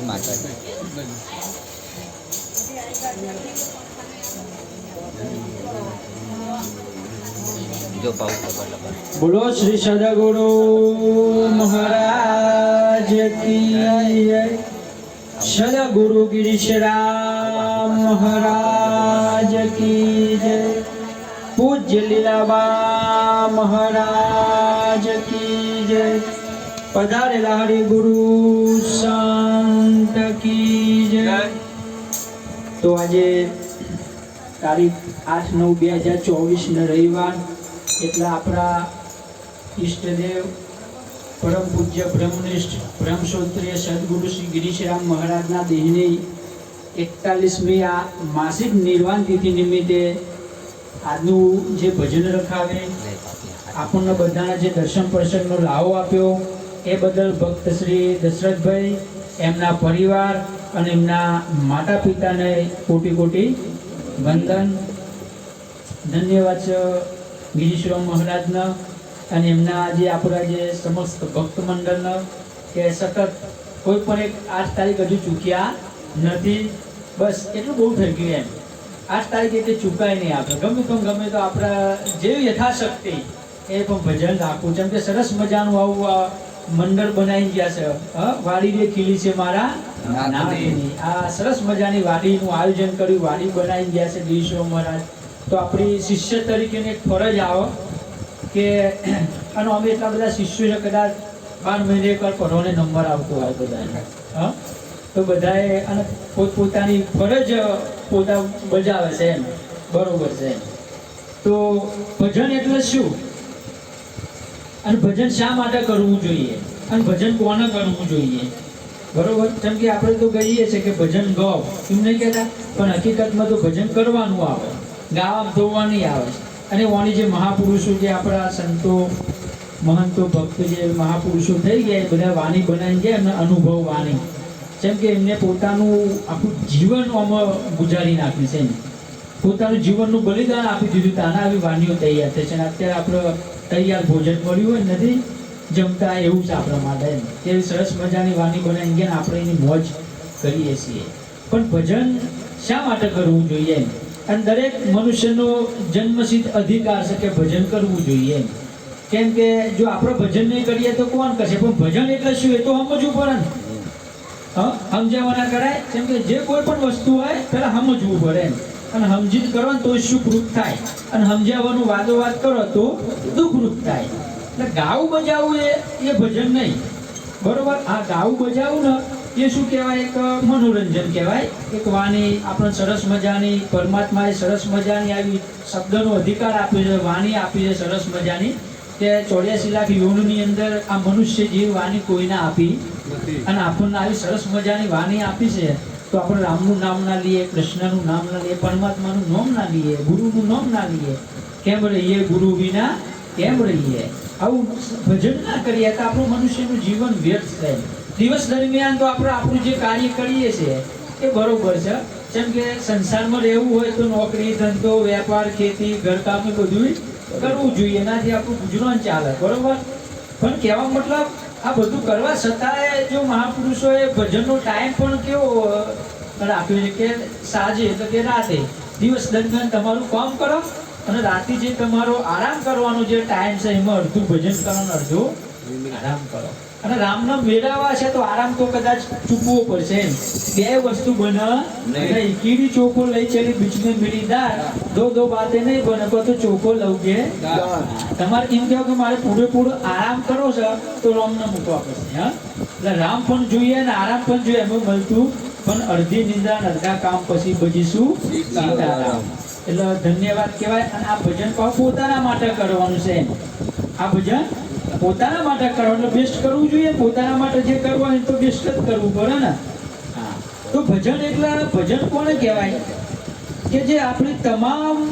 માતાજી. જો પાઉ બોલો શ્રી સદગુરુ મહારાજ કી જય. સદગુરુ ગિરીશરામ મહારાજ કી જય. પૂજ્ય લીલાબા મહારાજ કી જય. પધારેલા હરિગુરુ સંત કી જય. તો આજે તારીખ આઠ નવ બે હજાર ચોવીસના રવિવાર એટલે આપણા ઈષ્ટદેવ પરમ પૂજ્ય બ્રહ્મનિષ્ઠ બ્રહ્મસોત્રીય સદગુરુ શ્રી ગિરીશરામ મહારાજના દેહની એકતાલીસમી આ માસિક નિર્વાણ તિથિ નિમિત્તે આજનું જે ભજન રખાવે આપણને બધાના જે દર્શન પ્રસંગનો લાવો આપ્યો એ બદલ ભક્ત શ્રી દશરથભાઈ, એમના પરિવાર અને એમના માતા પિતાને કોટી કોટી વંદન ધન્યવાદ ગિરીશરામ મહારાજના અને એમના જે આપણા જે સમસ્ત ભક્ત મંડળનો કે સતત કોઈ પણ એક આઠ તારીખ હજુ ચૂક્યા નથી. બસ એટલું બહુ થઈ ગયું એમ. આઠ તારીખ એટલે ચૂકાય નહીં આપણે. ગમે તો ગમે તો આપણા જેવી યથાશક્તિ એ પણ ભજન રાખવું. જેમ કે સરસ મજાનું આવું મંડળ બનાવી ગયા છે. હા વાડી જે ખીલી છે મારા. આ સરસ મજાની વાડીનું આયોજન કર્યું. વાડી બનાવી ગયા છે દિવસો મહારાજ. તો આપણી શિષ્ય તરીકેની એક ફરજ આવો કે અને અમે એટલા બધા શિષ્યો છે કદાચ બાર મહિને એકવાર પઢોને નંબર આવતો હોય બધાને. હા? તો બધાએ અને પોતપોતાની ફરજ પોતા બજાવે છે એમ. બરોબર છે એમ. તો ભજન એટલે શું? અને ભજન શા માટે કરવું જોઈએ? અને ભજન કોને કરવું જોઈએ? બરોબર? કેમ કે આપણે તો કહીએ છીએ કે ભજન ગાવ એમ નહીં કહેતા? પણ હકીકતમાં તો ભજન કરવાનું આવે. ગાવા ધોવાની આવે. અને વાણી જે મહાપુરુષો જે આપણા સંતો, મહંતો, ભક્ત જે મહાપુરુષો થઈ ગયા, એ બધા વાણી બનાવી ગયા, એમના અનુભવ વાણી. જેમ કે એમને પોતાનું આખું જીવન આમાં ગુજારી નાખ્યું છે એમ. પોતાનું જીવનનું બલિદાન આપી દીધું. તાના આવી વાણીઓ તૈયાર થઈ છે. અને અત્યારે આપણે તૈયાર ભોજન મળ્યું હોય, નથી જમતા એવું છે આપણા માટે એમ. કે સરસ મજાની વાણી બનાવી ગયા આપણે એની મોજ કરીએ છીએ. પણ ભજન શા માટે કરવું જોઈએ એમ? અને દરેક મનુષ્યનો જન્મસિદ્ધ અધિકાર છે કે ભજન કરવું જોઈએ એમ. કેમ કે જો આપણે ભજન નહીં કરીએ તો કોણ કરશે? પણ ભજન એટલે શું? એ તો સમજવું પડે ને. સમજાવવાના કરાય, કેમ કે જે કોઈ પણ વસ્તુ હોય પહેલા સમજવું પડે એમ. અને સમજી જ કરો ને તો સુખરૂપ થાય. અને સમજાવવાનું વાદો વાત કરો તો દુઃખરૂપ થાય. એટલે ગાવું બજાવવું એ એ ભજન નહીં. બરોબર? આ ગાવું બજાવવું ને એ શું કહેવાય? એક મનોરંજન કહેવાય. એક વાણી આપણે સરસ મજાની પરમાત્માએ સરસ મજાની આવી શબ્દનો અધિકાર આપ્યો છે વાણી આપી છે સરસ મજાની. કે ચોર્યાસી લાખ યોનની અંદર આ મનુષ્ય જીવ વાણી કોઈને આપી અને આપણને આવી સરસ મજાની વાણી આપી છે. તો આપણે રામનું નામ ના લઈએ, કૃષ્ણનું નામ ના લઈએ, પરમાત્માનું નામ ના લઈએ, ગુરુનું નામ ના લઈએ, કેમ રહીએ ગુરુ વિના? કેમ રહીએ? આવું ભજન ના કરીએ તો આપણું મનુષ્યનું જીવન વ્યર્થ થાય. દિવસ દરમિયાન તો આપણે આપણું જે કાર્ય કરીએ છીએ, એ બરોબર છે. જેમ કે સંસારમાં રહેવું હોય તો નોકરી, ધંધો, વેપાર, ખેતી, ઘરકામ બધું કરવું જોઈએ. એનાથી આપણું ગુજરાન ચાલે, બરોબર? પણ કહેવા મતલબ આ બધું કરવા છતાંય જો મહાપુરુષોએ ભજનનો ટાઈમ પણ કેવો રાખ્યો છે કે સાંજે એટલે કે રાતે. દિવસ દરમિયાન તમારું કામ કરો અને રાતે જે તમારો આરામ કરવાનો જે ટાઈમ છે, એમાં અડધું ભજન કરવાનું અડધું આરામ કરો અને રામનો મેળાવા છે તો આરામ તો કદાચ ચૂકવો પડશે એમ. બે વસ્તુ બને. નહીં. કીડી ચોખો લઈ ચલી બીજને મીડી દાર દો દો બાતે નહીં બને તો ચોખો લઉં કે? તમારે એમ કહો કે મારે પૂરેપૂરો આરામ કરો છે તો રામને મૂકવા પડશે હા? એટલે રામ પણ જોઈએ અને આરામ પણ જોઈએ એમાં મળતું. પણ અડધી નિંદ્રા અડધા કામ પછી બજીશું સીતારામ. એટલે ધન્યવાદ કહેવાય અને આ ભજન પણ પોતાના માટે કરવાનું છે આ ભજન પોતાના માટે કરવાનું એટલે બેસ્ટ કરવું જોઈએ. પોતાના માટે જે કરવું હોય તો બેસ્ટ જ કરવું પડે ને. તો ભજન એટલે ભજન કોને કહેવાય? કે જે આપણી તમામ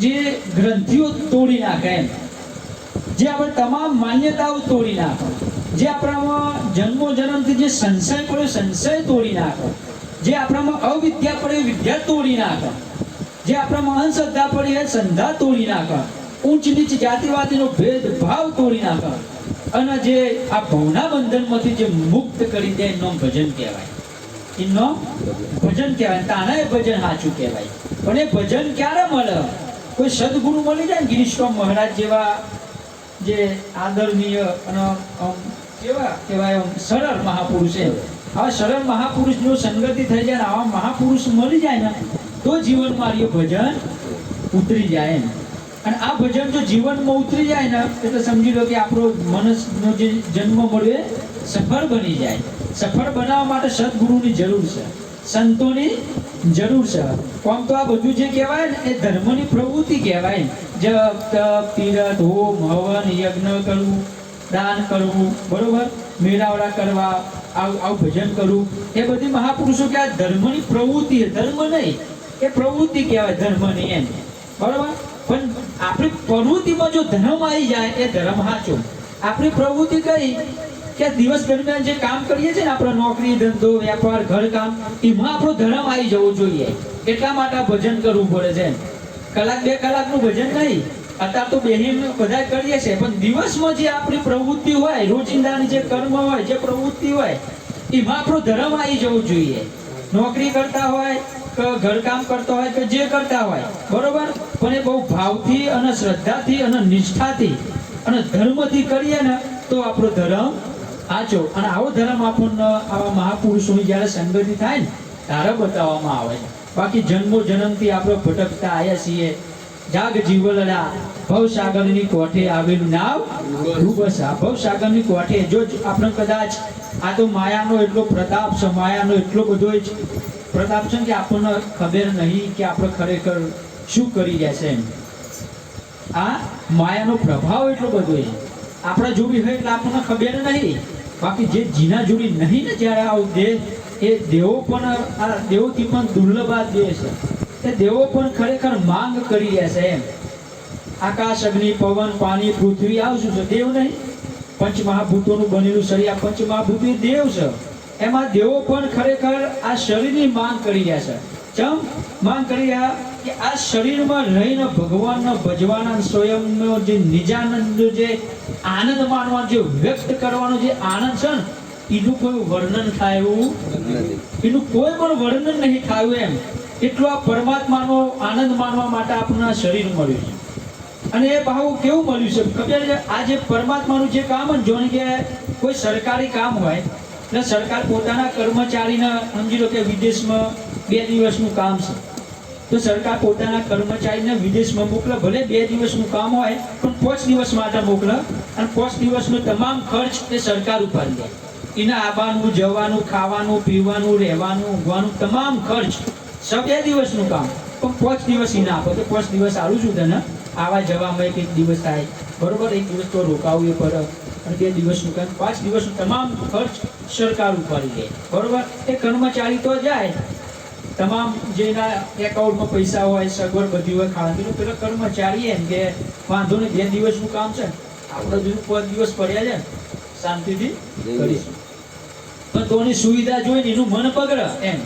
જે ગ્રંથિઓ તોડી નાખે એમ. જે આપણે તમામ માન્યતાઓ તોડી નાખો. જે આપણામાં જન્મો જન્મથી જે સંશય પડ્યો સંશય તોડી નાખો. જે આપણામાં અવિદ્યા પડે વિદ્યા તોડી નાખો. જે આપણામાં અંધશ્રદ્ધા પડી એ શ્રદ્ધા તોડી નાખો. ઊંચ નીચ જાતિવાદીનો ભેદભાવ તોડી નાખે અને જે આ ભવના બંધનમાંથી જે મુક્ત કરી દે એનો ભજન કહેવાય. એનો ભજન કહેવાય તાના એ ભજન સાચું કહેવાય. પણ એ ભજન ક્યારે મળે? કોઈ સદગુરુ મળી જાય ને ગિરીશ્વર મહારાજ જેવા જે આદરણીય અને કેવા કહેવાય સરળ મહાપુરુષ છે. આવા સરળ મહાપુરુષનો સંગતિ થઈ જાય ને આવા મહાપુરુષ મળી જાય ને, તો જીવનમાં એ ભજન ઉતરી જાય એમ. અને આ ભજન જો જીવનમાં ઉતરી જાય ને એટલે સમજી લો કે આપણો મનસનો જે જન્મ મળ્યો એ સફળ બની જાય. સફળ બનાવવા માટે સદગુરુની જરૂર છે. સંતોની જરૂર છે. કોમ તો આ બધું જે કહેવાય ને, એ ધર્મની પ્રવૃત્તિ કહેવાય. જપ તપ તીરથ, હોમ, હવન, યજ્ઞ કરવું, દાન કરવું, બરોબર? મેળાવડા કરવા, આવું આવું ભજન કરવું. એ બધી મહાપુરુષો કે આ ધર્મની પ્રવૃત્તિ ધર્મ નહીં. એ પ્રવૃત્તિ કહેવાય ધર્મની એમ. બરોબર? પણ આપણી પ્રવૃત્તિમાં જો ધર્મ આવી જાય, એ ધર્મ સાચો. આપણી પ્રવૃત્તિ કઈ કે દિવસ દરમિયાન જે કામ કરીએ છીએ ને, આપણે નોકરી, ધંધો, વેપાર ઘર કામ એમાં આપણો ધર્મ આવી જવો જોઈએ. એટલા માટે ભજન કરવું પડે છે. કલાક, બે કલાકનું ભજન નહીં. અત્યારે તો બેહીન બધા કરીએ છીએ, પણ દિવસમાં જે આપણી પ્રવૃત્તિ હોય, રોજિંદાની જે કર્મ હોય, જે પ્રવૃત્તિ હોય, એમાં આપણો ધર્મ આવી જવું જોઈએ. નોકરી કરતા હોય કે ઘરકામ કરતા હોય કે જે કરતા હોય, બરોબર? પણ એ બહુ ભાવથી અને શ્રદ્ધાથી અને નિષ્ઠાથી અને ધર્મથી કરીએ ને તો આપણો ધર્મ આચો અને આવો ધર્મ આપણને આવા મહાપુરુષોની જ્યારે સંગતિ થાય ને, ત્યારે બતાવવામાં આવે બાકી જન્મો જન્મથી આપણે ભટકતા આવ્યા છીએ. જાગ જીવલડા ભવસાગરની કોઠે આવેલું નામ ભવસાગરની કોઠે જો આપણે કદાચ આ તો માયાનો એટલો પ્રતાપ છે, માયાનો એટલો બધો જ પ્રતાપ છે કે આપણને ખબર નહીં કે આપણે ખરેખર શું કરી રહ્યા છે એમ. આ માયાનો પ્રભાવ એટલો બધો છે. આપણા જોડી હોય એટલે આપણને ખબર નહીં. બાકી જે જીના જોડી નહીં ને જ્યારે આવો દેહ એ દેવો પણ આ દેવોથી પણ દુર્લભ આ દેહ છે. એ દેવો પણ ખરેખર માંગ કરી રહ્યા છે એમ. આકાશ, અગ્નિ, પવન, પાણી, પૃથ્વી આવું શું છે? દેવ નહીં. પંચ મહાભૂતોનું બનેલું શરીર, આ પંચ મહાભૂતિ દેવ છે. એમાં દેવો પણ ખરેખર આ શરીરની માંગ કરી રહ્યા છે. ચમ? માંગ કરી રહ્યા કે આ શરીરમાં રહીને ભગવાનનો ભજવાના સ્વયંનો જે નિજાનંદ જે આનંદ માનવાનો જે વ્યક્ત કરવાનો જે આનંદ છે ને, એનું કોઈ વર્ણન થાય એવું? એનું કોઈ પણ વર્ણન નહીં થાય એમ. એટલો આ પરમાત્માનો આનંદ માનવા માટે આપણને શરીર મળ્યું છે. અને એ ભાવ કેવું મળ્યું છે? છે આ જે પરમાત્માનું જે કામ ને જોને કે કોઈ સરકારી કામ હોય, એટલે સરકાર પોતાના કર્મચારીના, સમજી લો કે વિદેશમાં બે દિવસનું કામ છે. તો સરકાર પોતાના કર્મચારીને વિદેશમાં મોકલે, ભલે બે દિવસનું કામ હોય, પણ પાંચ દિવસ માટે મોકલે. અને પાંચ દિવસનો તમામ ખર્ચ એ સરકાર ઉપર લે. એના આવવાનું જવાનું, ખાવાનું, પીવાનું, રહેવાનું, ઊંઘવાનું, તમામ ખર્ચ. સ બે દિવસનું કામ. પણ પાંચ દિવસ એના આપો તો પાંચ દિવસ સારું છું તને આવા જવામાં એક એક દિવસ થાય. બરોબર એક દિવસ તો રોકાવું એ પડે અને બે દિવસનું કામ. પાંચ દિવસનું તમામ ખર્ચ સરકાર ઉપાડી લે. બરોબર? એ કર્મચારી તો જાય. તમામ જેના એકાઉન્ટમાં પૈસા હોય સગવડ બધી હોય ખાવાનું પેલો કર્મચારી એમ કે વાંધો નહીં બે દિવસનું કામ છે. આપણે હજુ પાંચ દિવસ પડ્યા છે. શાંતિથી કરીશું પણ તોની સુવિધા જોઈને એનું મન પગડે એમ.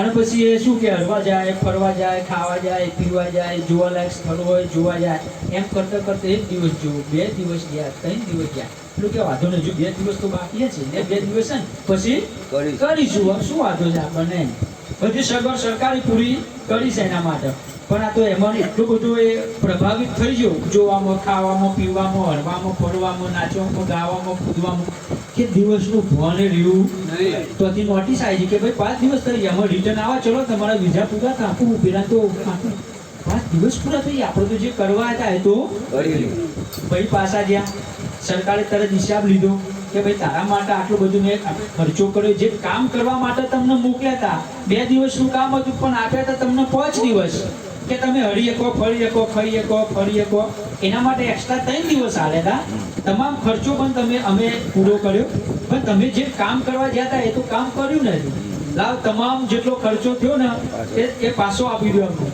અને પછી એ શું કે હરવા જાય ફરવા જાય ખાવા જાય પીવા જાય જોવાલાયક સ્થળ હોય જોવા જાય એમ કરતા કરતા એક દિવસ જોવું બે દિવસ ગયા ત્રણ દિવસ ગયા. એટલું કે વાંધો નહીં હજુ બે દિવસ તો બાકી છે ને બે દિવસ છે ને પછી કરીશું. શું વાંધો છે આપણને? બધી સગવડ સરકારી પૂરી કરી છે એના માટે. પણ આ તો એમાં એટલું બધું એ પ્રભાવિત થઈ ગયું. જોવામાં ખાવામાં પીવામાં હરવામાં ફરવામાં નાચવામાં ગાવામાં કૂદવામાં. કે દિવસનું ભણે રહ્યું. તો હતી નોટિસ આવી છે કે ભાઈ પાંચ દિવસ થઈ ગયા. રિટર્ન આવા ચલો તમારા વિઝા પૂરા કાપું પેલા તો પાંચ દિવસ પૂરા થઈ આપણે તો જે કરવા હતા એ તો ભાઈ પાછા ગયા. સરકારે તરત હિસાબ લીધો કે ભાઈ તારા માટે આટલું બધું મેં ખર્ચો કર્યો. જે કામ કરવા માટે તમને મોકલ્યા હતા બે દિવસનું કામ હતું પણ આપ્યા હતા તમને પાંચ દિવસ. કે તમે હળી શકો ફરી શકો, ખાઈ શકો, ફરી શકો. એના માટે એક્સ્ટ્રા ત્રણ દિવસ આલ્યા હતા તમામ ખર્ચો પણ તમે અમે પૂરો કર્યો. પણ તમે જે કામ કરવા ગયા હતા એ તો કામ કર્યું નથી લાવ તમામ જેટલો ખર્ચો થયો ને, એ એ પાછો આપી દો અમને.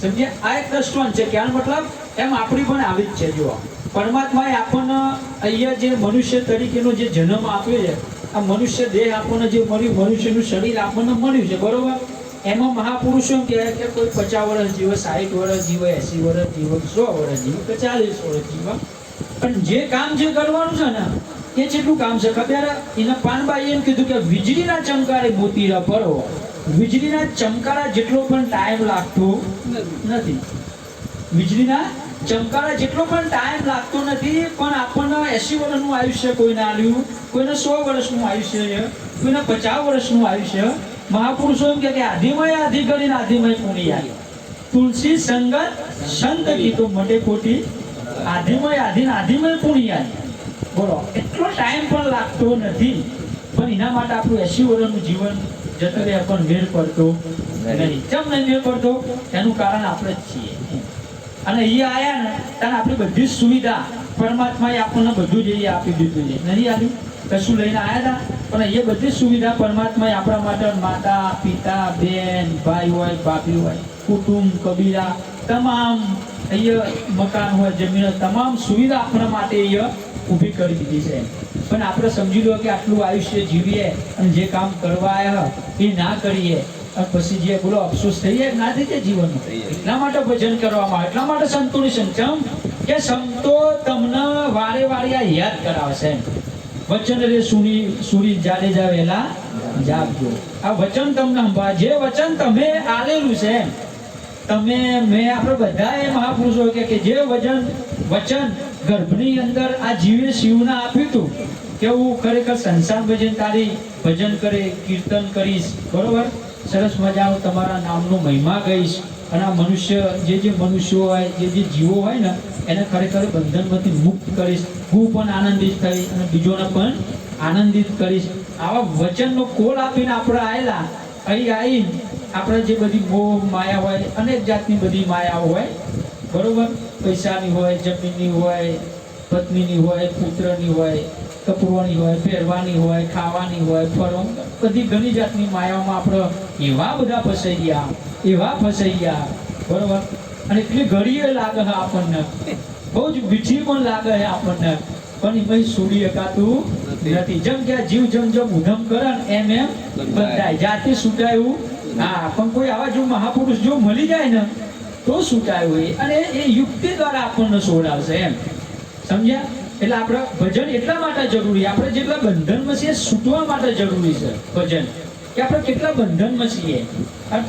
સમજે આ એક દ્રષ્ટાંત છે. ક્યાં મતલબ? એમ આપણી પણ આવી જ છે, જુઓ. પરમાત્માએ આપણને અહીંયા જે મનુષ્ય તરીકેનો જે જન્મ આપ્યો છે, આ મનુષ્ય દેહ આપણને જે મળ્યું, મનુષ્યનું શરીર આપણને મળ્યું છે, બરોબર? એમાં મહાપુરુષો એમ કહેવાય કે કોઈ પચાસ વર્ષ જીવે સાઠ વર્ષ જીવે, એસી વર્ષ જીવે, સો વર્ષ જીવે કે ચાલીસ વર્ષ જીવે. પણ જે કામ જે કરવાનું છે ને, એ જેટલું કામ છે, ખબર એના પાનબાઈ એમ કીધું કે વીજળીના ચમકારે મોતીરા ભરો. વીજળીના ચમકારા જેટલો પણ ટાઈમ લાગતો નથી. વીજળીના ચમકારા જેટલો પણ ટાઈમ લાગતો નથી પણ આપણને એસી વર્ષનું આયુષ્ય કોઈને આવ્યું કોઈને સો વર્ષનું આયુષ્ય કોઈને પચાસ વર્ષનું આયુષ્ય. મહાપુરુષો એમ કે આધિમય આધિ કરીને આધિમય પુણ્ય તુલસી સંગત સંત ગીતો મટે ખોટી. આધિમય આધિન આધિમય પુણ્ય બોલો એટલો ટાઈમ પણ લાગતો નથી પણ એના માટે આપણું એસી વર્ષનું જીવન જતો રહે પણ મેળ પડતો નહીં. કેમ નહીં મેળ પડતો? એનું કારણ આપણે જ છીએ. અને અહીંયા આયા ને ત્યારે આપણી બધી જ સુવિધા પરમાત્માએ આપણને બધું જ એ આપી દીધું છે. નહીં આપ્યું કશું લઈને આવ્યા હતા પણ એ બધી સુવિધા પરમાત્માએ આપણા માટે માતા, પિતા, બેન, ભાઈ હોય, ભાભી હોય, કુટુંબ કબીરા તમામ અહીંયા મકાન હોય, જમીન તમામ સુવિધા આપણા માટે અહીંયા ઊભી કરી દીધી છે. પણ આપણે સમજી લો કે આટલું આયુષ્ય જીવીએ અને જે કામ કરવા આવ્યા એ ના કરીએ. પછી જે બોલો અફસોસ થઈ જાય ના થઈ જાય. જીવનનો એટલા માટે ભજન કરવામાં એટલા માટે સંતોની સંચમ કે સંતો તમને વારે વારે આ યાદ કરાવશે વચન રે સુની સુરી જાડેજા વેલા જાગજો. આ વચન તમને સંભા જે વચન તમે આલેલું છે તમે મેં આપણે બધા એ મહાપુરુષો કે કે જે વચન વચન ગર્ભની અંદર આ જીવે શિવને આપ્યું હતું કે હું ખરેખર સંસાર ભજન તારી ભજન કરે કીર્તન કરીશ. બરોબર? સરસ મજાનું તમારા નામનો મહિમા ગઈશ અને આ મનુષ્ય, જે જે મનુષ્યો હોય, જે જે જીવો હોય ને, એને ખરેખર બંધનમાંથી મુક્ત કરીશ. હું પણ આનંદિત થઈશ અને બીજોને પણ આનંદિત કરીશ. આવા વચનનો કોલ આપીને આપણે આવેલા અહીં આવી આપણે જે બધી મોહ, માયા હોય, અનેક જાતની બધી માયાઓ હોય, બરાબર? પૈસાની હોય, જમીનની હોય, પત્નીની હોય, પુત્રની હોય કપડવાની હોય પહેરવાની હોય ખાવાની હોય ફરવાની બધી ઘણી જાતની માયાઓમાં આપણે એવા બધા ફસાઈ ગયા એવા ફસાઈ ગયા બરોબર? અને એટલી ઘડીએ લાગે છે આપણને. બહુ જ મીઠી પણ લાગે છે આપણને. પણ એમાં છોડી એકાતું નથી. જેમ કે જીવ જેમ જેમ ઉધમ કરે ને એમ એમ બંધાય. જાતે સુટાયું? હા પણ કોઈ આવા જો મહાપુરુષ જો મળી જાય ને તો સુટાયું અને એ યુક્તિ દ્વારા આપણને સોડાવશે એમ. સમજ્યા? એટલે આપણે ભજન એટલા માટે જરૂરી, આપણે જેટલા બંધનમાં છીએ છૂટવા માટે જરૂરી છે ભજન. કે આપણે કેટલા બંધનમાં છીએ. અને